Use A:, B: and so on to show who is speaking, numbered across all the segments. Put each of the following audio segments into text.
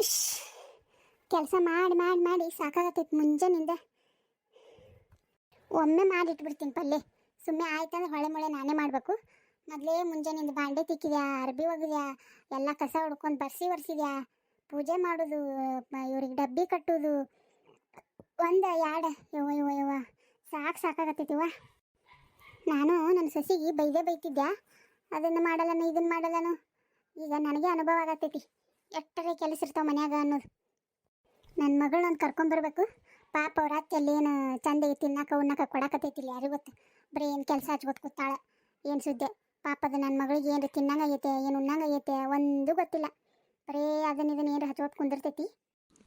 A: ಇಶ್. ಕೆಲಸ ಮಾಡಿ ಮಾಡಿ ಮಾಡಿ ಸಾಕಾಗತ್ತೈತಿ ಮುಂಜಾನಿಂದ. ಒಮ್ಮೆ ಮಾಡಿಟ್ಬಿಡ್ತೀನಿ ಪಲ್ಯ ಸುಮ್ಮನೆ ಆಯ್ತಂದ್ರೆ ಹೊಳೆ ಮೊಳೆ ನಾನೇ ಮಾಡಬೇಕು. ಮೊದಲೇ ಮುಂಜಾನಿಂದ ಬಾಂಡೆ ತಿಕ್ಕಿದ್ಯಾ, ಅರ್ಬಿ ಒಗ್ದ್ಯಾ, ಎಲ್ಲ ಕಸ ಹೊಡ್ಕೊಂಡು ಬರ್ಸಿ ಒರೆಸಿದ್ಯಾ? ಪೂಜೆ ಮಾಡೋದು ಇವ್ರಿಗೆ ಡಬ್ಬಿ ಕಟ್ಟೋದು. ಒಂದು ಎರಡು ಯವ್ವ ಯವ್ವ ಯವ್ವ. ಸಾಕು ಸಾಕಾಗತ್ತೈತಿವ ನಾನು ನನ್ನ ಸೊಸಿಗೆ ಬೈದೇ ಬೈತಿದ್ದೆ ಅದನ್ನು ಮಾಡಲ್ಲನು ಇದನ್ನು ಮಾಡಲ್ಲನು? ಈಗ ನನಗೆ ಅನುಭವ ಆಗತ್ತೈತಿ. ಎಷ್ಟರೇ ಕೆಲಸ ಇರ್ತಾವ ಮನ್ಯಾಗ ಅನ್ನೋದು. ನನ್ನ ಮಗಳನ್ನ ಕರ್ಕೊಂಡ್ಬರ್ಬೇಕು ಪಾಪ ಅವ್ರ ಅತ್ತೆ ಏನು ಚಂದ ತಿನ್ನಕ ಉಣ್ಣಕ ಕೊಡಕತ್ತೈತಿಲ್ಲ ಯಾರಿಗೂ ಗೊತ್ತು. ಬರೀ ಏನು ಕೆಲಸ ಹಚ್ಕೊತ್ ಕೂತಾಳೆ ಏನು ಸುದ್ದಿ? ಪಾಪದ ನನ್ನ ಮಗಳಿಗೆ ಏನು ಐತೆ ಏನು ಉಣ್ಣಂಗಾಗೈತೆ ಒಂದು ಗೊತ್ತಿಲ್ಲ. ಬರೀ ಅದನ್ನ ಇದನ್ನ ಏನು ಹಚ್ಕೊತ್ ಕುಂದಿರ್ತೈತಿ.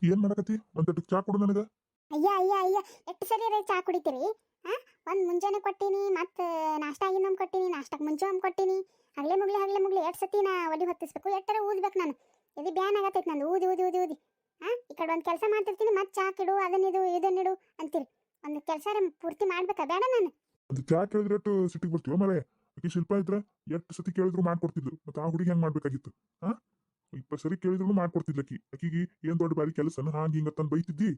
B: ಏನ್ ಮಾಡಕತ್ತಿ? ಒಂದ್ ಚಾ ಕೊಡು ನನಗೆ.
A: ಅಯ್ಯ ಅಯ್ಯ ಅಯ್ಯ ಎಷ್ಟು ಸರಿ ರೀ ಚಾ ಕುಡಿತೀರಿ? ಹಾಂ ಒಂದು ಮುಂಜಾನೆ ಕೊಟ್ಟೀನಿ ಮತ್ತು ನಾಷ್ಟ ಇನ್ನೊಮ್ಮೆ ಕೊಟ್ಟೀನಿ ನಾಷ್ಟಕ್ಕೆ ಮುಂಚೆ ಒಮ್ಮೆ ಕೊಟ್ಟೀನಿ. ಹಗ್ಲೆ ಮುಗ್ಲಿ ಹಗ್ಲೆ ಮುಗ್ಲಿ ಎಷ್ಟು ಸತಿ ನಾ ಒಲಿ ಹೊತ್ತಿಸ್ಬೇಕು? ಎಷ್ಟರ ಊದ್ಬೇಕು ನಾನು? ಇದು ಬ್ಯಾನ್ ಆಗತ್ತೈತೆ ನಂದು? ಊದಿ ಊದಿ ಊದಿ ಊದಿ. ಹಾಂ ಈ ಕಡೆ ಒಂದು ಕೆಲಸ ಮಾಡ್ತಿರ್ತೀನಿ ಮತ್ತೆ ಚಾ ಕಿಡು ಇದನ್ನ ಇದನ್ನಿಡು ಅಂತೀರಿ. ಒಂದು ಕೆಲಸ ಪೂರ್ತಿ ಮಾಡ್ಬೇಕಾ? ಬೇಡ ನಾನು.
B: ಅದು ಚಾ ಕೇಳಿದ್ರೆ ಸಿಟ್ಟಿಗೆ ಬರ್ತೀವ ಮರೆ ಅಕ್ಕಿ ಶಿಲ್ಪ ಇದ್ರ ಎಷ್ಟು ಸತಿ ಕೇಳಿದ್ರು ಮಾಡ್ಕೊಡ್ತಿದ್ಲು. ಮತ್ತೆ ಆ ಹುಡುಗಿ ಹೆಂಗ್ ಮಾಡ್ಬೇಕಾಗಿತ್ತು? ಹಾ ಇಪ್ಪತ್ತು ಸರಿ ಕೇಳಿದ್ರು ಮಾಡ್ಕೊಡ್ತಿದ್ಲು ಆಕಿ ಆಕಿಗೆ ಏನ್ ದೊಡ್ಡ ಬಾರಿ ಕೆಲಸನ? ಹಾಂಗ ಹಿಂಗ ತಂದು ಬೈತಿದ್ದಿ.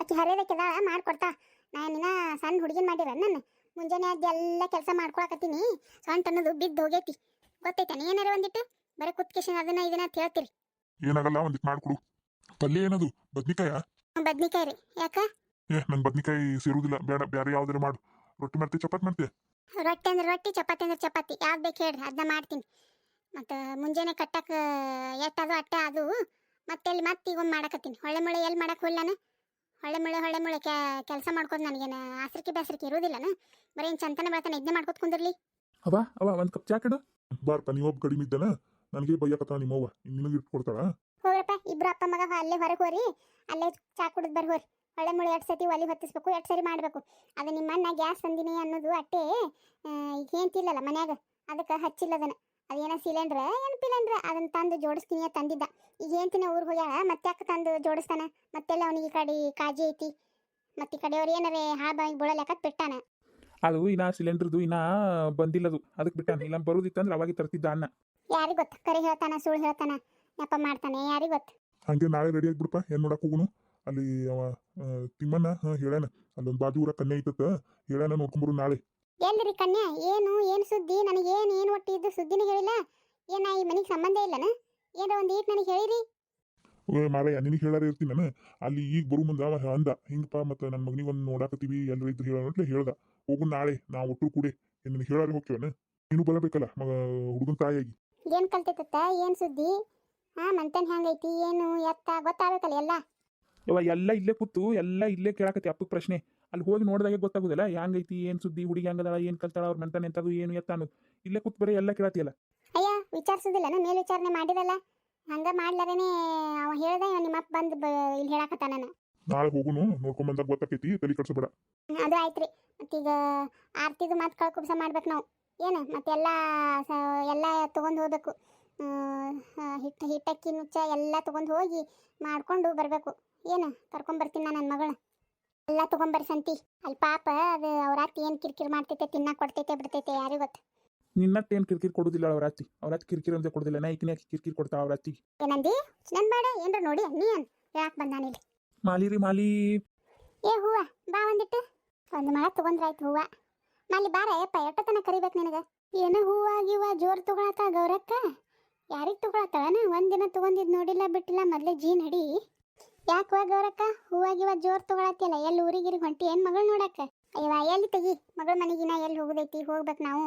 A: ಆಕಿ ಹರಿಯದಕ್ಕೆದ ಮಾಡ್ಕೊಡ್ತಾ. ನಾನಿನ್ನ ಸಣ್ಣ ಹುಡುಗಿನ ಮಾಡಿರ ನಾನು. ಮುಂಜಾನೆ ಅದೆಲ್ಲ ಎಲ್ಲ ಕೆಲಸ ಮಾಡ್ಕೊಳಕತ್ತೀನಿ. ಸೊಂಟ ಅನ್ನೋದು ಬಿದ್ದು ಹೋಗೈತಿ. ಗೊತ್ತೈತೆ ಏನಾರ ಒಂದಿಟ್ಟು? ಬರೀ ಕುತ್ಕೇಶನ್ ಅದನ್ನ ಇದನ್ನ ಅಂತ ಹೇಳ್ತೀರಿ.
B: ಏನಾಗಲ್ಲ ಒಂದಿಟ್ ಮಾಡ್ಕೊಡು. ಪಲ್ಯ ಏನದು? ಬದ್ನಿಕಾಯ?
A: ಬದ್ನಿಕಾಯಿ ರೀ. ಯಾಕ?
B: ಏ ನನ್ ಬದ್ನಿಕಾಯಿ ಸೇರುದಿಲ್ಲ. ಬೇಡ ಬೇರೆ ಯಾವ್ದಾರ ಮಾಡು. ರೊಟ್ಟಿ ಮಾಡ್ತಿ ಚಪಾತಿ ಮಾಡ್ತಿ?
A: ರೊಟ್ಟಿ ಅಂದ್ರೆ ರೊಟ್ಟಿ ಚಪಾತಿ ಅಂದ್ರೆ ಚಪಾತಿ. ಯಾವ್ದು ಬೇಕು ಹೇಳ್ರಿ ಅದನ್ನ ಮಾಡ್ತೀನಿ. ಮತ್ತು ಮುಂಜಾನೆ ಕಟ್ಟಕ್ಕೆ ಅದು ಅಟ್ಟೆ ಅದು. ಮತ್ತೆ ಅಲ್ಲಿ ಮತ್ತೆ ಈಗ ಒಂದು ಮಾಡಕತ್ತೀನಿ. ಹೊಳೆ ಮುಳೆ ಎಲ್ಲಿ ಮಾಡಕ್ಕೆ ಹೋಗ್ಲಾನ ನಾನು? ಹೊಳೆ ಮುಳೆ ಹೊಳೆ ಮುಳೆ ಕೆಲಸ ಮಾಡ್ಕೊಂಡು ನನಗೇನು ಆಸರಿಕೆ ಬೇಸರಿಕೆ ಇರೋದಿಲ್ಲನ? ಬರೀ ಏನು ಚಂತನ ಬೆಳತನ ಇದನ್ನೇ ಮಾಡ್ಕೊತ ಕುಂದಿರ್ಲಿ.
B: ಅವ ಅವ ಒಂದು ಕಪ್ ಚಾ ಬಾರ್ ಬಾರ್ಪ ಒಬ್ಬ ಕಡಿಮೆ ಇದ್ದಾನ? ನನಗೆ ಬೈಯಕತ್ತ ನಿಮ್ಮವ್ವ ನಿನಗೆ ಇಟ್ಟು ಕೊಡ್ತಾಳ?
A: ಹೋಗ್ರಪ್ಪ ಇಬ್ರು ಅಪ್ಪ ಮಗ ಅಲ್ಲೇ ಹೊರಗೆ ಹೋರಿ. ಅಲ್ಲೇ ಚಾ ಕುಡಿದ್ ಬರ್ ಹೋರಿ. ಒಳ್ಳೆ ಮುಳೆ ಎರಡು ಸತಿ ಒಲಿ ಹೊತ್ತಿಸ್ಬೇಕು ಎರಡು ಸರಿ ಮಾಡಬೇಕು. ಅದು ನಿಮ್ಮ ಅಣ್ಣ ಗ್ಯಾಸ್ ತಂದಿನಿ ಅನ್ನೋದು ಅಟ್ಟೆ ಈಗ ಏನ್ತಿಲ್ಲಲ್ಲ ಮನ್ಯಾಗ. ಅದಕ್ಕೆ ಹಚ್ಚಿಲ್ಲ ಅದನ್ನ. ಅದೇನೋ ಸಿಲಿಂಡ್ರ ಏನು ಪಿಲಿಂಡ್ರ್. ಅದನ್ನ ತಂದು ಜೋಡಿಸ್ತೀನಿ ಅಂತ ತಂದಿದ್ದ ಈಗ ಏನ್ತಿನ ಊರಿಗೆ ಹೋಗ್ಯಾಳ ಮತ್ತೆ ಯಾಕೆ ತಂದು ಜೋಡಿಸ್ತಾನ? ಮತ್ತೆಲ್ಲ ಅವನಿಗೆ ಈ ಕಡೆ ಕಾಜಿ ಐತಿ. ಮತ್ತೆ ಈ ಕಡೆಯವ್ರು ಏನಾರೇ ಹಾಬಾಗಿ ಬೀಳಲ್ಯಾಕ ಬಿಟ್ಟಾನ.
C: ಅದು ಇನ್ನ ಸಿಲಿಂಡ್ರದು ಇನ್ನ ಬಂದಿಲ್ಲದು. ಅದಕ್ಕೆ ಬಿಟ್ಟಾನ. ಇಲ್ಲ ಬರುದಿತ್ತಂದ್ರೆ ಅವಾಗ ತರ್ತಿದ್ದ ಅನ್ನ
A: ಯಾರಿಗೆ ಗೊತ್ತ? ಕರೆ ಹೇಳ್ತಾನ ಸುಳ್ಳು ಹೇಳ್ತಾನ ನೆಪ ಮಾಡ್ತಾನೆ ಯಾರಿಗೆ ಗೊತ್ತು?
B: ಹಂಗೆ ನಾಳೆ ರೆಡಿ ಆಗ್ಬಿಡಪ್ಪ ಏನು ನೋಡಕ್ ಹೋಗುನು? ಅಲ್ಲಿ ಅವ ತಿಮ್ಮಣ್ಣ ಹಾ ಹೇಳ್ಯಾನ ಅಲ್ಲೊಂದು ಬಾಜು ಊರ ಕನ್ಯೆ ಐತತ್ತ ಹೇಳ್ಯಾನ ನೋಡ್ಕೊಂಬರು ನಾಳೆ.
A: ಎಲ್ರಿ ಕನ್ಯಾ ಏನು ಏನು ಸುದ್ದಿ? ನನಗೆ ಏನು ಏನು ಒಟ್ಟು ಇದ್ದು ಸುದ್ದಿನ ಹೇಳಿಲ್ಲ. ಏನ ಈ ಮನೆಗೆ ಸಂಬಂಧ ಇಲ್ಲನ? ಏನ ಒಂದು ಈಗ ನನಗೆ ಹೇಳಿರಿ.
B: ಓ ಮಾರಯ್ಯ ನಿನಗೆ ಹೇಳಾರ ಇರ್ತೀನಿ ನಾನು. ಅಲ್ಲಿ ಈಗ ಬರು ಮುಂದೆ ಅವ ಅಂದ. ಹಿಂಗಪ್ಪ ಮತ್ತೆ ನನ್ನ ಮಗನಿಗೆ ಒಂದು ನೋಡಾಕತ್ತೀವಿ ಎಲ್ಲರೂ ಇದ್ರು ಹೇಳೋಣ ಹೇಳ್ದ. ಹೋಗು ನಾಳೆ ನಾವು ಒಟ್ಟು ಕೂಡಿ. ನಿನಗೆ ಹೇಳಾರ ಹೋಗ್ತೇವನ? ನೀನು ಬರಬೇಕಲ್ಲ ಮಗ ಹುಡುಗನ ತಾಯಿಯಾಗಿ.
A: ಏನು ಕಲ್ತೈತತ್ತ? ಏನು ಸುದ್ದಿ? ಆ ಮಂತನ್ ಹೆಂಗೈತಿ? ಏನು ಎತ್ತ? ಗೊತ್ತಾಗಬೇಕಲ್ಲ ಎಲ್ಲ?
C: ಯವ್ವ ಎಲ್ಲ ಇಲ್ಲೇ ಕೂತು ಎಲ್ಲ ಇಲ್ಲೇ ಕೇಳಾಕತಿ ಅಪ್ಪಗೆ ಪ್ರಶ್ನೆ. ಅಲ್ಲಿ ಹೋಗಿ ನೋಡಿದಾಗೆ ಗೊತ್ತಾಗುದಿಲ್ಲ ಹೆಂಗೈತಿ ಏನ್ ಸುದ್ದಿ ಹುಡುಗಿ ಹಂಗದಾಳ ಏನ್ ಕಲ್ತಾಳ ಅವ್ರ ಮಂತನ್ ಎಂತದು ಏನು ಎತ್ತ ಅನ್ನೋದು. ಇಲ್ಲೇ ಕೂತ್ ಬರೀ ಎಲ್ಲ ಕೇಳತಿಯಲ್ಲ?
A: ಅಯ್ಯ ವಿಚಾರಿಸೋದಿಲ್ಲ ಮೇಲ್ ವಿಚಾರಣೆ ಮಾಡಿದಲ್ಲ? ಹಂಗ ಮಾಡ್ಲಾರೇನೆ ಅವ ಹೇಳ್ದ ಇವ ನಿಮ್ಮ ಅಪ್ಪ ಬಂದು ಇಲ್ಲಿ ಹೇಳಾಕತ್ತ ನಾನು.
B: ನಾಳೆ ಹೋಗುನು ನೋಡ್ಕೊಂಡ್ ಬಂದಾಗ ಗೊತ್ತಾಕೈತಿ ತಲೆ ಕಟ್ಸಬೇಡ
A: ಅದು ಆಯ್ತ್ರಿ. ಮತ್ತೀಗ ಆರ್ತಿದು ಮತ್ತೆ ಕಳ್ಕುಬ್ಸ ಮಾಡ್ಬೇಕು ನಾವು. ಏನು ಮತ್ತೆಲ್ಲ ಸ ಎಲ್ಲ ತೊಗೊಂಡು ಹೋಗ್ಬೇಕು. ಹಿಟ್ಟು ಹಿಟ್ಟಕ್ಕಿ ನುಚ್ಚ ಎಲ್ಲ ತೊಗೊಂಡು ಹೋಗಿ ಮಾಡ್ಕೊಂಡು ಬರಬೇಕು. ಏನು ಕರ್ಕೊಂಬರ್ತೀನಿ ನಾನು ನನ್ನ ಮಗಳು ಎಲ್ಲ ತೊಗೊಂಬರ್ರಿ ಸಂತಿ. ಅಲ್ಲಿ ಪಾಪ ಅದು ಅವ್ರ ಅತ್ತಿ ಏನು ಕಿರಿಕಿರಿ ಮಾಡ್ತೈತೆ ತಿನ್ನಕ್ಕೆ ಕೊಡ್ತೈತೆ ಬಿಡ್ತೈತೆ ಯಾರಿಗೂ ಗೊತ್ತು.
C: ನಿನ್ನಟ್ಟು ಏನು ಕಿರಿಕಿರಿ ಕೊಡುದಿಲ್ಲ ಅವ್ರ ಅತ್ತಿ ಅವ್ರ ಅತ್ತಿ ಕಿರಿಕಿರಿ ಅಂತ ಕೊಡುದಿಲ್ಲ. ನಾ ಈಕಿನ ಕಿರಿಕಿರಿ ಕೊಡ್ತಾ ಅವ್ರ ಅತ್ತಿಗೆ
A: ಏನಂದಿ ನನ್ ಬೇಡ ಏನ್ರ ನೋಡಿ ನೀ ಅನ್ ಯಾಕೆ ಬಂದಾನಿಲ್ಲಿ
C: ಮಾಲಿ ರೀ ಮಾಲಿ.
A: ಏ ಹೂವ ಬಾ ಒಂದಿಟ್ಟು. ಒಂದು ಮಳ ತಗೊಂಡ್ರಾಯ್ತು ಹೂವ. ಮಲ್ಲಿ ಬಾರ ಯಪ್ಪ ತನಕ ಕರಿಬೇಕು ನಿನಗೆ? ಏನೋ ಹೂವ ಗಿವ ಜೋರ್ ತಗೊಳತ ಗೌರಕ್ಕ? ಯಾರಿಗೆ ತಗೊಳತ್ತಾಳನ ಒಂದಿನ ತಗೊಂಡಿದ್ ನೋಡಿಲ್ಲ, ಬಿಟ್ಟಿಲ್ಲ, ಮೊದ್ಲೇ ಜೀನ್ ಹಡಿ ಯಾಕವ ಗೌರಕ್ಕ? ಹೂವಾಗಿವ ಜೋರ್ ತಗೊಳತಿಯಲ್ಲ, ಎಲ್ಲಿ ಊರಿಗಿರಿ ಹೊಂಟಿ ಏನ್ ಮಗಳು ನೋಡಕ್ಕ? ಅಯ್ಯವ ಎಲ್ಲಿ ತೆಗಿ? ಮಗಳ ಮನೆಗಿನ ಎಲ್ಲಿ ಹೋಗುದೈತಿ? ಹೋಗ್ಬೇಕು ನಾವು.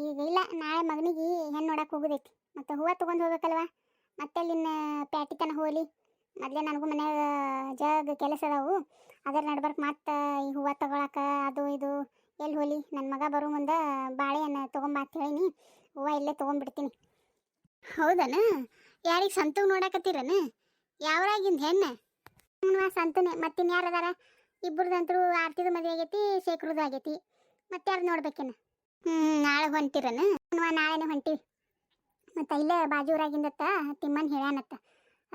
A: ಈಗ ಇಲ್ಲ, ನಾಳೆ ಮಗನಿಗೆ ಹೆಣ್ಣು ನೋಡಕ್ಕೆ ಹೋಗುದೈತಿ. ಮತ್ತೆ ಹೂವ ತಗೊಂಡ್ ಹೋಗ್ಬೇಕಲ್ವಾ? ಮತ್ತೆ ಅಲ್ಲಿನ ಪ್ಯಾಟಿತನ ಹೋಲಿ? ಮೊದಲೇ ನನಗೂ ಮನ್ಯಾಗ ಜಗ್ ಕೆಲಸ ಅದಾವು. ಅದರ ನಡ್ಬರ್ಕ್ ಮತ್ತೆ ಈ ಹೂವು ತಗೊಳಕ, ಅದು ಇದು. ಎಲ್ಲಿ ಹೋಲಿ ನನ್ನ ಮಗ ಬರೋ ಮುಂದೆ ಬಾಳೆಹಣ್ಣು ತೊಗೊಂಬ ಹೇಳೀನಿ. ಹೂವು ಇಲ್ಲೇ ತೊಗೊಂಡ್ಬಿಡ್ತೀನಿ. ಹೌದನ? ಯಾರಿಗೆ ಸಂತು ನೋಡಕತ್ತೀರನ? ಯಾವ್ರಾಗಿಂದ ಹೆಣ್ಣು? ಹ್ಞೂ ಸಂತನೆ. ಮತ್ತಿನ್ ಯಾರು ಅದಾರ? ಇಬ್ಬರದಂತರೂ ಆರ್ತಿದ ಮದುವೆ ಆಗೈತಿ, ಶೇಖರದು ಆಗೈತಿ. ಮತ್ತೆ ಯಾರು ನೋಡ್ಬೇಕೇನ? ಹ್ಞೂ ನಾಳೆ ಹೊಂಟಿರನ? ಹ್ಞೂ ನಾಳೆನೇ ಹೊಂಟಿವಿ. ಮತ್ತು ಇಲ್ಲೇ ಬಾಜೂರಾಗಿಂದತ್ತ ತಿಮ್ಮನ್ ಹೇಳ್ಯಾನತ್ತ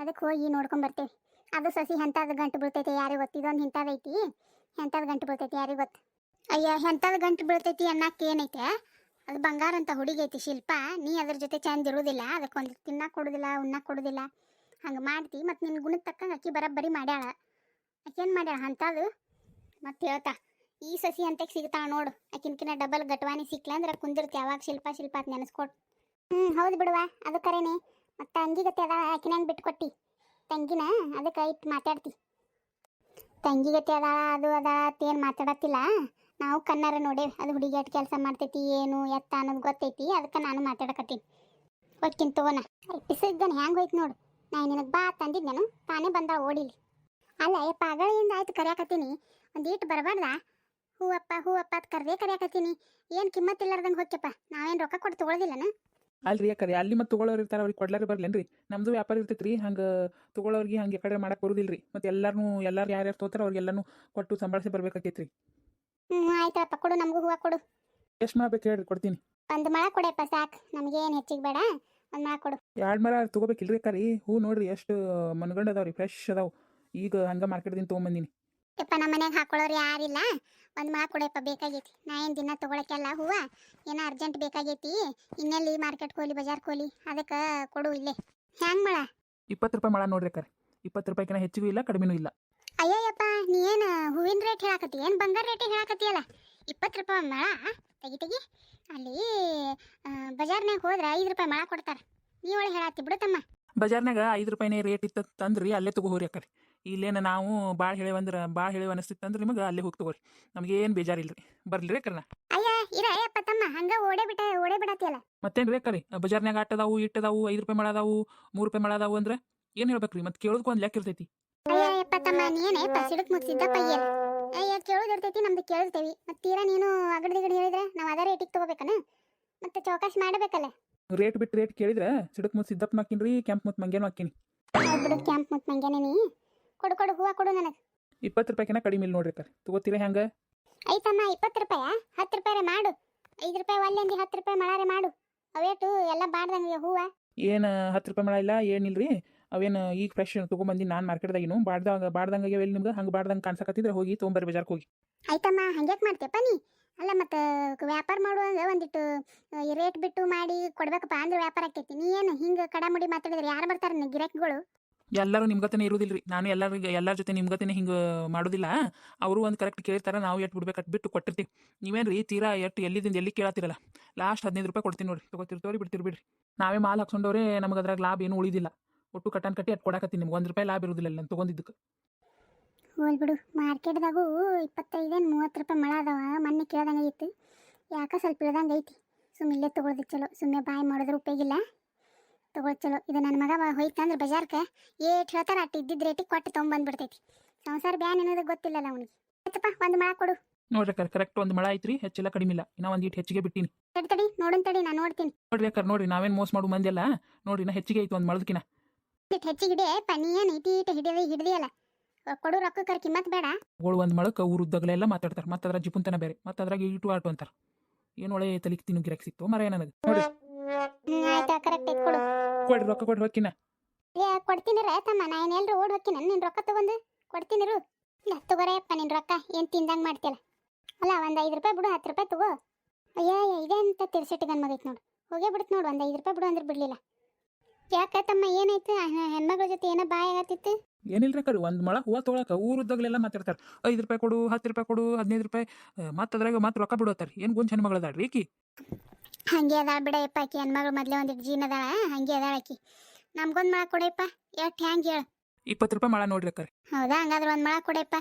A: ಅದಕ್ಕೆ ಹೋಗಿ ನೋಡ್ಕೊಂಡ್ ಬರ್ತೇವೆ ಅದು ಸಸಿ ಎಂಥದ್ದು ಗಂಟು ಬೀಳ್ತೈತಿ ಯಾರಿಗೆ ಗೊತ್ತು? ಇದೊಂದು ಇಂಥದ್ದೈತಿ ಎಂಥದ್ದು ಗಂಟು ಬೀಳ್ತೈತಿ ಯಾರಿಗೆ ಗೊತ್ತು? ಅಯ್ಯ ಎಂಥದ್ದು ಗಂಟು ಬೀಳ್ತೈತಿ ಅನ್ನಕ್ಕೆ ಏನೈತೆ? ಅದು ಬಂಗಾರ ಅಂತ ಹುಡುಗಿ ಶಿಲ್ಪ. ನೀ ಅದ್ರ ಜೊತೆ ಚೆಂದ ಇರುವುದಿಲ್ಲ ಅದಕ್ಕೊಂದು ತಿನ್ನಕ್ಕೆ ಕೊಡೋದಿಲ್ಲ ಉಣ್ಣಕ್ಕೆ ಕೊಡೋದಿಲ್ಲ. ಹಂಗೆ ಮಾಡ್ತಿ. ಮತ್ತು ನಿನ್ನ ಗುಣಕ್ಕೆ ತಕ್ಕಂಗೆ ಅಕ್ಕಿ ಬರಬ್ಬರಿ ಮಾಡ್ಯಾಳ. ಆಕೇನು ಮಾಡ್ಯಾಳ? ಅಂಥದ್ದು ಮತ್ತು ಹೇಳ್ತಾ. ಈ ಸಸಿ ಅಂತಕ್ಕೆ ಸಿಗ್ತಾಳ ನೋಡು. ಆಕಿನ್ಕಿನ ಡಬಲ್ ಗಟ್ವಾನಿ ಸಿಕ್ಲ ಅಂದ್ರೆ ಕುಂದಿರ್ತಿ. ಯಾವಾಗ ಶಿಲ್ಪ ಶಿಲ್ಪ ಅಂತ ನೆನೆಸ್ಕೊಟ್ ಹ್ಞೂ ಹೌದು ಬಿಡುವ. ಅದು ಕರೇನೆ. ಮತ್ತು ಗತಿ ಅದ ಆಕಿನ ಹೆಂಗೆ ಬಿಟ್ಕೊಟ್ಟಿ. ತಂಗಿನ ಅದಕ್ಕೆ ಇಟ್ಟು ಮಾತಾಡ್ತಿ. ತಂಗಿಗತ್ತೆ ಅದ ಅದು ಅದ ಏನು ಮಾತಾಡತ್ತಿಲ್ಲ. ನಾವು ಕಣ್ಣಾರ ನೋಡೇವಿ, ಅದು ಹುಡುಗಿ ಅಟ್ ಕೆಲಸ ಮಾಡ್ತೈತಿ, ಏನು, ಎತ್ತ ಅನ್ನೋದು ಗೊತ್ತೈತಿ, ಅದಕ್ಕೆ ನಾನು ಮಾತಾಡಕತ್ತೀನಿ. ಹೋಗ್ತೀನಿ ತಗೋಣ. ಪಿಸಿದ್ದಾನೆ ಹ್ಯಾಂಗೆ ಹೋಯ್ತು ನೋಡು. ನಾ ನಿನಗೆ ಬಾ ತಂದಿದ್ದೇನು ತಾನೇ ಬಂದ ಓಡಿಲಿ. ಅಲ್ಲ, ಏ ಅಗಳಿಂದ ಆಯ್ತು ಕರ್ಯಾಕತ್ತೀನಿ. ಒಂದು ಈಟ್ ಬರಬಾರ್ದ? ಹೂವಪ್ಪ ಹೂವಪ್ಪ ಅಂತ ಕರ್ದೇ ಕರ್ಯಾಕತ್ತೀನಿ. ಏನು ಕಿಮ್ಮತ್ ಇಲ್ಲಾರ್ದಂಗೆ ಹೋಗ್ಯಪ್ಪ. ನಾವೇನು ರೊಕ್ಕ ಕೊಟ್ಟು ತೊಗೊಳೋದಿಲ್ಲನ
C: ಅಲ್ರಿ ಯಾಕರೆ ಅಲ್ಲಿ ಮತ್ತೆ ತಗೊಳ್ಳೋರು ಇರ್ತಾರೆ ಅವ್ರಿಗೆ ಕೊಡ್ಲಾರ ಬರ್ಲೇನ್ರಿ? ನಮ್ದು ವ್ಯಾಪಾರ ಇರ್ತೈತ್ರಿ ಹಂಗ ತಗೊಳ್ಳೋರಿಗೆ ಹಂಗೆ ಕಡೆ ಮಾಡಕ್ಕೆ ಬರುದಿಲ್ರಿ. ಮತ್ತೆ ಎಲ್ಲಾರು ಎಲ್ಲರೂ ಯಾರ್ಯಾರು ತೋತಾರ ಅವ್ರಿಗೆಲ್ಲನೂ ಕೊಟ್ಟು ಸಂಭಾಳಿಸಿ ಬರ್ಬೇಕಾಕೈತಿ ರೀ
A: ಹ್ಞೂ ಆಯ್ತಪ್ಪ ಕೊಡು ನಮಗೂ ಹೂವು ಕೊಡು.
C: ಎಷ್ಟು ಮಾಡ್ಬೇಕು ಹೇಳ್ರಿ ಕೊಡ್ತೀನಿ.
A: ಒಂದು ಮಳ ಕೊಡಪ್ಪ ಸಾಕು ನಮಗೇನು ಹೆಚ್ಚಿಗೆ ಬೇಡ. ಒಂದು ಮಳ ಕೊಡು.
C: ಎರಡು ಮರ ರೀ? ಕರಿ ಹೂ ನೋಡ್ರಿ ಎಷ್ಟು ಮನ್ಗಂಡ್ ಅದಾವ ರೀ ಫ್ರೆಶ್ ಅದಾವ. ಈಗ ಹಂಗೆ ಮಾರ್ಕೆಟ್ದಿಂದ ತೊಗೊಂಬಂದಿನಿ.
A: ಯಪ್ಪ ನಮ್ಮ ಮನೆಗೆ ಹಾಕೊಳ್ಳೋರು ಯಾರಿಲ್ಲ? ಒಂದು ಮಳ ಕೊಡಪ್ಪ ಬೇಕಾಗೈತಿ. ನಾ ಏನು ದಿನ ತೊಗೊಳಕ್ಕೆಲ್ಲ ಹೂವು? ಏನೋ ಅರ್ಜೆಂಟ್ ಬೇಕಾಗೈತಿ? ಇನ್ನೆಲ್ಲಿ ಮಾರ್ಕೆಟ್ ಕೋಲಿ ಬಜಾರ್ ಕೋಲಿ? ಅದಕ್ಕೆ ಕೊಡು ಇಲ್ಲೇ. ಹ್ಯಾಂಗ್ ಮಳ
C: ಇಪ್ಪತ್ತು ರೂಪಾಯಿ ಮಳ ನೋಡ್ರಿ ಕರೆ ಇಪ್ಪತ್ತು ರೂಪಾಯಿಕಿನ ಹೆಚ್ಚಿಗೂ ಇಲ್ಲ ಕಡಿಮೆನೂ ಇಲ್ಲ.
A: ಅಯ್ಯಯ್ಯಪ್ಪ ನೀ ಏನು ಹೂವಿನ ರೇಟ್ ಹೇಳಾಕತ್ತಿ? ಏನು ಬಂಗಾರ ರೇಟ್ ಹೇಳಾಕತ್ತಿಯಲ್ಲ ಇಪ್ಪತ್ತು ರೂಪಾಯಿ ಮಳ ತೆಗಿ ತೆಗಿ. ಅಲ್ಲಿ ಬಜಾರ್ನಾಗ ಹೋದ್ರೆ ಐದು ರೂಪಾಯಿ ಮಳ ಕೊಡ್ತಾರೆ. ನೀ ಒಳ್ಳೆ ಹೇಳತ್ತಿ ಬಿಡುತ್ತಮ್ಮ
C: ಬಜಾರ್ನಾಗ ಐದು ರೂಪಾಯಿನೇ ರೇಟ್ ಇತ್ತು ತಂದ್ರಿ ಅಲ್ಲೇ ತಗೋರಿ ಅಕ್ಕಾರಿ. ಇಲ್ಲೇನ ನಾವು ಭಾಳ ಹೇಳೇವಂದ್ರೆ ಭಾಳ ಹೇಳೇವ ಅನಿಸ್ತಿತ್ತು ಅಂದ್ರೆ ನಿಮಗೆ ಅಲ್ಲೇ ಹೋಗಿ ತಗೋರಿ. ನಮಗೇನು ಬೇಜಾರಿಲ್ಲ ರೀ ಬರ್ಲಿ ರೀ ಕರ್ಣ.
A: ಅಯ್ಯ ಇರ ಅಯ್ಯಪ್ಪ ತಮ್ಮ ಹಂಗ ಓಡೇ ಬಿಟ್ಟ ಓಡೇ ಬಿಡತಿಯಲ್ಲ
C: ಮತ್ತೇನು ರೀ ಅಕ್ಕಾರಿ ಬಜಾರ್ನಾಗ ಆಟದಾವು ಇಟ್ಟದಾವು ಐದು ರೂಪಾಯಿ ಮಾಡದಾವು ಮೂರು ರೂಪಾಯಿ ಮಾಡದಾವು ಅಂದ್ರೆ ಏನು ಹೇಳ್ಬೇಕ್ರಿ? ಮತ್ತೆ ಕೇಳೋದಕ್ಕೂ ಒಂದು ಲೆಕ್ಕ ಇರ್ತೈತಿ.
A: ಅಯ್ಯಪ್ಪ ತಮ್ಮ ನೀನೇ ಸಿಡಕ್ ಮುಗಿಸಿದ್ದ ಪಯ್ಯಲ್ಲ ಅಯ್ಯ ಕೇಳೋದಿರ್ತೈತಿ ನಮ್ದು ಕೇಳಿರ್ತೇವಿ ಮತ್ತೆ ತೀರಾ ನೀನು ಅಗಡ್ದಿಗಡಿ ಹೇಳಿದ್ರೆ ನಾವು ಅದೇ ರೇಟಿಗೆ ತಗೋಬೇಕನ? ಮತ್ತೆ ಚೌಕಾಶ್ ಮಾಡಬೇಕಲ್ಲ.
C: ರೇಟ್ ಬಿಟ್ಟು ರೇಟ್ ಕೇಳಿದ್ರೆ ಸಿಡಕ್ ಮುತ್ತು ಸಿದ್ದಪ್ಪ ಹಾಕಿನ್ರಿ ಕೆಂಪ್ ಮುತ್ ಮಂಗೇನು ಹಾಕಿನಿ.
A: ಬಿಡು ಕ್ಯಾಂಪ್ ಮತ್ತು ಮಂಗ್ಯಾನೆ ನೀ. ಕೊಡು ಕೊಡು ಹೂವ ಕೊಡು ನನಗೆ.
C: ಇಪ್ಪತ್ತು ರೂಪಾಯಿಕಿನ ಕಡಿಮೆ ಇಲ್ಲ ನೋಡ್ರಿ ಸರ್ ತಗೋತೀರ ಹೆಂಗ?
A: ಐತಮ್ಮ ಇಪ್ಪತ್ತು ರೂಪಾಯ? ಹತ್ತು ರೂಪಾಯಿ ಮಾಡು. ಐದು ರೂಪಾಯಿ ಒಲ್ಲೆಂದಿ ಹತ್ತು ರೂಪಾಯಿ ಮಳಾರೆ ಮಾಡು. ಅವೇಟು ಎಲ್ಲ ಬಾಡ್ದಂಗೆ ಹೂವ.
C: ಏನು ಹತ್ತು ರೂಪಾಯಿ ಮಳ ಇಲ್ಲ ಏನಿಲ್ಲ ರೀ ಅವೇನು ಈಗ ಫ್ರೆಶ್ ತೊಗೊಂಬಂದು ನಾನು ಮಾರ್ಕೆಟ್ದಾಗಿನು ಬಾಡ್ದಾಗ ಬಾಡ್ದಂಗೆ ಎಲ್ಲಿ ನಿಮ್ಗೆ? ಹಂಗೆ ಬಾಡ್ದಂಗೆ ಕಾಣಿಸಕತ್ತಿದ್ರೆ ಹೋಗಿ ತೊಗೊಂಬರ್ರಿ ಬಜಾರ್ಗೆ ಹೋಗಿ.
A: ಆಯ್ತಮ್ಮ ಹಂಗ್ಯಾಕೆ ಮಾಡ್ತೀಯಪ್ಪ ನೀ? ಅಲ್ಲ ಮತ್ತು ವ್ಯಾಪಾರ ಮಾಡುವಾಗ ಒಂದಿಟ್ಟು ರೇಟ್ ಬಿಟ್ಟು ಮಾಡಿ ಕೊಡ್ಬೇಕಪ್ಪ ಅಂದ್ರೆ ವ್ಯಾಪಾರ ಆಕೈತಿ ನೀ ಏನು ಹಿಂಗೆ ಕಡಾಮುಡಿ ಮಾತಾಡಿದ್ರೆ ಯಾರು ಬರ್ತಾರೆ ಗಿರಾಕಿಗಳು?
C: ಎಲ್ಲರೂ ನಿಮ್ಗತನೇ ಇರೋದಿಲ್ಲ ರೀ ನಾನು ಎಲ್ಲರಿಗೆ ಎಲ್ಲರ ಜೊತೆ ನಿಮ್ಗತನೇ ಹಿಂಗೆ ಮಾಡೋದಿಲ್ಲ. ಅವರು ಒಂದು ಕರೆಕ್ಟ್ ಕೇಳ್ತಾರೆ, ನಾವು ಎಷ್ಟು ಬಿಡ್ಬೇಕು ಬಿಟ್ಟು ಕೊಟ್ಟಿರ್ತೀವಿ. ನೀವೇನು ರೀ ತೀರಾ ಎಷ್ಟು ಎಲ್ಲಿದಿಂದ ಎಲ್ಲಿ ಕೇಳತ್ತಿರಲ್ಲ ಲಾಸ್ಟ್ ಹದಿನೈದು ರೂಪಾಯಿ ಕೊಡ್ತೀನಿ ನೋಡಿ ತೊಗೋತಿರ್ತವ್ರಿ ಬಿಡ್ತೀರಿ ಬಿಡ್ರಿ. ನಾವೇ ಮಾಲ್ ಹಾಕ್ಸೊಂಡವ್ರೆ ನಮಗೆ ಅದ್ರಾಗ ಲಾಭ ಏನು ಉಳಿದಿಲ್ಲ. ಒಟ್ಟು ಕಟ್ಟನ್ ಕಟ್ಟಿ ಅಟ್ ಕೊಡಕತ್ತೀನಿ ನಿಮ್ಗೆ. ಒಂದು ರೂಪಾಯಿ ಲಾಭ ಇರೋದಿಲ್ಲ ನಾನು ತೊಗೊಂಡಿದ್ದಕ್ಕೆ
A: ಹೋಲ್ ಬಿಡು. ಮಾರ್ಕೆಟ್ದಾಗೂ ಇಪ್ಪತ್ತೈದೇನು ಮೂವತ್ತು ರೂಪಾಯಿ ಮಳ ಅದಾವ. ಮೊನ್ನೆ ಕೇಳ್ದಂಗೆ ಐತಿ. ಯಾಕೆ ಸ್ವಲ್ಪ ಇಳ್ದಂಗೆ ಐತಿ. ಸುಮ್ಮ ಇಲ್ಲೇ ತೊಗೊಳ್ದು ಚಲೋ. ಸುಮ್ಮನೆ ಬಾಯ್ ಮಾಡಿದ್ರೆ ಉಪಯೋಗಿಲ್ಲ. ತೊಗೊಳ್ ಚಲೋ. ಇದು ನನ್ನ ಮಗ ಹೋಯ್ತಂದ್ರೆ ಬಜಾರ್ಕ ಏಟ್ ಹೇಳ್ತಾರ ಅಟ್ ಇದ್ದಿದ್ದು ರೇಟಿಗೆ ಕೊಟ್ಟು ತೊಗೊಂಬಂದ್ಬಿಡ್ತೈತಿ ಸಂಸಾರ ಬ್ಯಾನ್ ಅನ್ನೋದು ಗೊತ್ತಿಲ್ಲಲ್ಲ ಅವನಿಗೆ. ಆಯ್ತಪ್ಪ ಒಂದು ಮಳ ಕೊಡು.
C: ನೋಡ್ರಿ ಕರ್ ಕರೆಕ್ಟ್ ಒಂದು ಮಳ ಐತ್ರಿ ಹೆಚ್ಚಿಲ್ಲ ಕಡಿಮೆ ಇಲ್ಲ. ಇನ್ನ ಒಂದು ಇಟ್ ಹೆಚ್ಚಿಗೆ ಬಿಟ್ಟಿನಿ.
A: ತಡಿ ತಡಿ ನೋಡನ್ ತಡಿ ನಾನು ನೋಡ್ತೀನಿ.
C: ನೋಡ್ರಿ ಅಕ್ಕ ನೋಡ್ರಿ ನಾವೇನ್ ಮೋಸ ಮಾಡು ಮಂದಿಲ್ಲ ನೋಡ್ರಿ ನಾ ಹೆಚ್ಚಿಗೆ ಐತಿ ಒಂದು ಮಳದಕಿನ.
A: ಇಟ್ಟು ಹೆಚ್ಚಿಗೆ ಹಿಡಿಯ ಪನಿ ಏನು ಇಟಿ ಹಿಡಿದ ಹಿಡಿದಿಯಲ್ಲ ಕೊಡು ರೊಕ್ಕ ಕರ್ ಕಿಮ್ಮತ್ ಬೇಡ.
C: ಗೋಳು ಒಂದು ಮಳಕ್ಕೆ ಊರು ಉದ್ದಗಲೆಲ್ಲ ಮಾತಾಡ್ತಾರೆ. ಮತ್ತೆ ಅದ್ರ ಜಿಪುಂತನ ಬೇರೆ. ಮತ್ತೆ ಅದ್ರಾಗ ಇಟು ಆಟು ಅಂತಾರೆ. ಏನು ಒಳ್ಳೆ ತಲಿಗೆ ತಿನ್ನು ಗಿರಾಕ್ ಸಿಕ್ತು ಮರ ನನಗೆ ನೋಡ್ರಿ.
A: ಹ್ಞೂ ಆಯ್ತಾ ಕರೆಕ್ಟ್ ಐತೆ ಕೊಡು.
C: ಕೊಡ್ರಿ ರೊಕ್ಕ ಕೊಡ್ರಿ ಹೋಕಿನ
A: ಏ ಕೊಡ್ತೀನಿ ತಮ್ಮ ನಾ ಏನ್ ಎಲ್ರು ಓಡ್ ಹೋಕಿನ ನಿನ್ ರೊಕ್ಕ ತಗೊಂಡು ಕೊಡ್ತೀನಿ ರು. ಇಲ್ಲ ತಗೋರಪ್ಪ ನಿನ್ ರೊಕ್ಕ ಏನ್ ತಿಂದಂಗ್ ಮಾಡ್ತಿಲ್ಲ ಅಲ್ಲ ಒಂದ್ ಐದು ರೂಪಾಯಿ ಬಿಡು ಹತ್ತು ರೂಪಾಯಿ ತಗೋ. ಅಯ್ಯ ಇದೇಂತ ತಿರ್ಸಿಟ್ಟು ಗನ್ ಮಗೈತ್ ನೋಡು. ಹೋಗೇ ಬಿಡ್ತು ನೋಡು ಒಂದು ಐದು ರೂಪಾಯಿ ಬಿಡು ಅಂದ್ರೆ ಬಿಡ್ಲಿಲ್ಲ. ಯಾಕ ತಮ್ಮ ಏನಾಯ್ತು? ಹೆಣ್ಮಗಳ ಜೊತೆ ಏನೋ ಬಾಯ್ ಆಗತ್ತಿತ್ತು.
C: ಏನಿಲ್ರಿ ಕರಿ ಒಂದು ಮೊಳ ಹೂವು ತೊಳಕ ಊರು ಉದ್ದಗಲೆಲ್ಲ ಮಾತಾಡ್ತಾರೆ. ಐದು ರೂಪಾಯಿ ಕೊಡು ಹತ್ತು ರೂಪಾಯಿ ಕೊಡು ಹದಿನೈದು ರೂಪಾಯಿ. ಮತ್ತೆ ಅದ್ರಾಗ ಮತ್ತೆ ರೊಕ್ಕ ಬಿಡೋತಾರೆ. ಏನು ಗುಂಜ್ ಹೆಣ್ಮಗಳದಾಳ್ರಿ ರೀಕಿ
A: ಹಂಗೆ ಅದಾಳ ಬಿಡಯಪ್ಪ ಆಕಿ. ಹೆಣ್ಮಗಳು ಮೊದಲೇ ಒಂದು ಜೀನ್ ಅದಾಳ. ಹಂಗೆ ಅದಾಳ ಆಕಿ. ನಮ್ಗೊಂದು ಮಳ ಕೊಡಯಪ್ಪ ಎಷ್ಟು ಹ್ಯಾಂಗೆ ಹೇಳು?
C: ಇಪ್ಪತ್ತು ರೂಪಾಯಿ ಮಳ ನೋಡ್ರಿ ಅಕ್ಕಾರೆ
A: ಹೌದಾ? ಹಂಗಾದ್ರೆ ಒಂದು ಮಳ ಕೊಡಪ್ಪ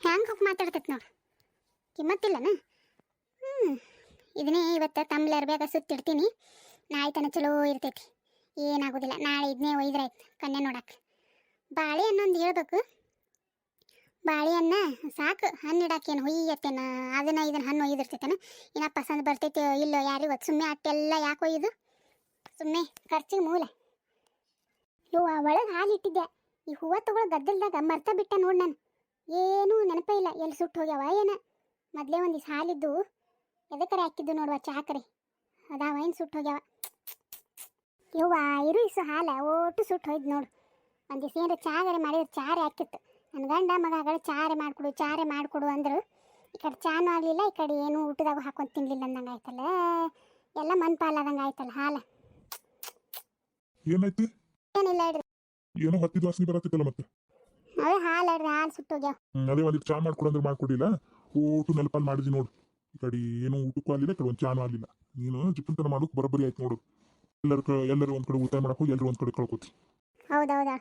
A: ಹ್ಯಾಂಗೆ ಹೋಗಿ ಮಾತಾಡ್ತೈತೆ ನೋಡಿ. ಕಿಮ್ಮತ್ತಿಲ್ಲನ? ಹ್ಞೂ ಇದನ್ನೇ ಇವತ್ತು ತಮ್ಲರ್ ಬೇಗ ಸುತ್ತಿಡ್ತೀನಿ. ನಾಳೆ ತನಕ ಚಲೋ ಇರ್ತೈತಿ. ಏನಾಗೋದಿಲ್ಲ. ನಾಳೆ ಇದನ್ನೇ ಒಯ್ದ್ರಾಯ್ತು ಕನ್ಯಾ ನೋಡಕ್ಕೆ ಬಾಳೆಹಣ್ಣು ಒಂದು ಹೇಳ್ಬೇಕು. ಬಾಳೆಹಣ್ಣ ಸಾಕು, ಹಣ್ಣು ಇಡಾಕೇನು ಹುಯ್ಯತ್ತೇನ ಅದನ್ನ ಇದನ್ನ ಹಣ್ಣು ಒಯ್ದಿರ್ತೈತೇನ ಏನಪ್ಪ ಪಸಂದ್ ಬರ್ತೈತಿ ಇಲ್ಲೋ ಯಾರಿಗೂ ಸುಮ್ಮನೆ ಅಟ್ಟೆಲ್ಲ ಯಾಕೆ ಒಯ್ದು? ಸುಮ್ಮನೆ ಖರ್ಚಿಗೆ ಮೂಲ. ಇವು ಒಳಗೆ ಹಾಲು ಇಟ್ಟಿದ್ದೆ. ಈ ಹೂವ ತಗೊಳ್ಳೋ ಗದ್ದಲ್ದಾಗ ಮರ್ತ ಬಿಟ್ಟ ನೋಡಿ ನಾನು. ಏನೂ ನೆನಪೇ ಇಲ್ಲ ಎಲ್ಲಿ ಸುಟ್ಟು ಹೋಗ್ಯಾವ ಏನ? ಮೊದಲೇ ಒಂದು ಹಾಲಿದ್ದು ಎದಕ್ಕರೆ ಹಾಕಿದ್ದು ನೋಡುವ ಚಾಕರೆ ಅದಾವ ಏನು ಸುಟ್ಟು ಹೋಗ್ಯಾವ? ಇವ್ವ ಇರು ಇಸು ಹಾಲ, ಒಟ್ಟು ಸುಟ್ಟು ಹೋಯ್ದು ನೋಡು. ಒಂದು ದಿವಸ ಏನಾರ ಚಾಗರೆ ಮಾಡಿದ್ರೆ ಚಾರೆ ಹಾಕಿತ್ತು. ನನ್ನ ಗಂಡ ಮಗಗಳು ಚಾರೆ ಮಾಡಿಕೊಡು ಚಾರೆ ಮಾಡಿಕೊಡು ಅಂದರು. ಈ ಕಡೆ ಚಾನೂ ಆಗಲಿಲ್ಲ ಈ ಕಡೆ ಏನು ಊಟದಾಗ ಹಾಕೊಂಡು ತಿನ್ನಲಿಲ್ಲ ಅಂದಂಗೆ ಆಯ್ತಲ್ಲ. ಎಲ್ಲ ಮನ್ಪಾಲಾದಂಗೆ ಆಯ್ತಲ್ಲ ಹಾಲ.
B: ಏನಾಯ್ತು?
A: ಏನಿಲ್ಲ ಇಡ್ರಿ
B: ಏನೋ ಹತ್ತಿದ ವಾಸನೆ ಬರತ್ತಿತ್ತಲ್ಲ ಮತ್ತೆ?
A: ಅವೇ ಹಾಲು ಅಡ್ರಿ ಹಾಲು ಸುಟ್ಟೋಗ್ಯಾವ
B: ಅದೇ ಒಂದು ಚಾ ಮಾಡ್ಕೊಡಂದ್ರೆ ಮಾಡ್ಕೊಡಿಲ್ಲ. ಊಟ ನೆಲಪಾಲು ಮಾಡಿದ್ವಿ ನೋಡು. ಈ ಕಡೆ ಏನೂ ಊಟಕ್ಕೂ ಆಗಲಿಲ್ಲ ಈ ಕಡೆ ಒಂದು ಚಾನೂ ಆಗಲಿಲ್ಲ. ನೀನು ಜಿಪ್ಪಂತನ ಮಾಡೋಕೆ ಬರೋಬ್ಬರಿ ಆಯ್ತು ನೋಡು. ಎಲ್ಲರೂ ಎಲ್ಲರೂ ಒಂದ್ ಕಡೆ ಊಟ ಮಾಡಕ್ ಹೋಗಿ ಎಲ್ಲರೂ ಒಂದ್ ಕಡೆ ಕಳ್ಕೊತಿ.
A: ಹೌದೌದಾ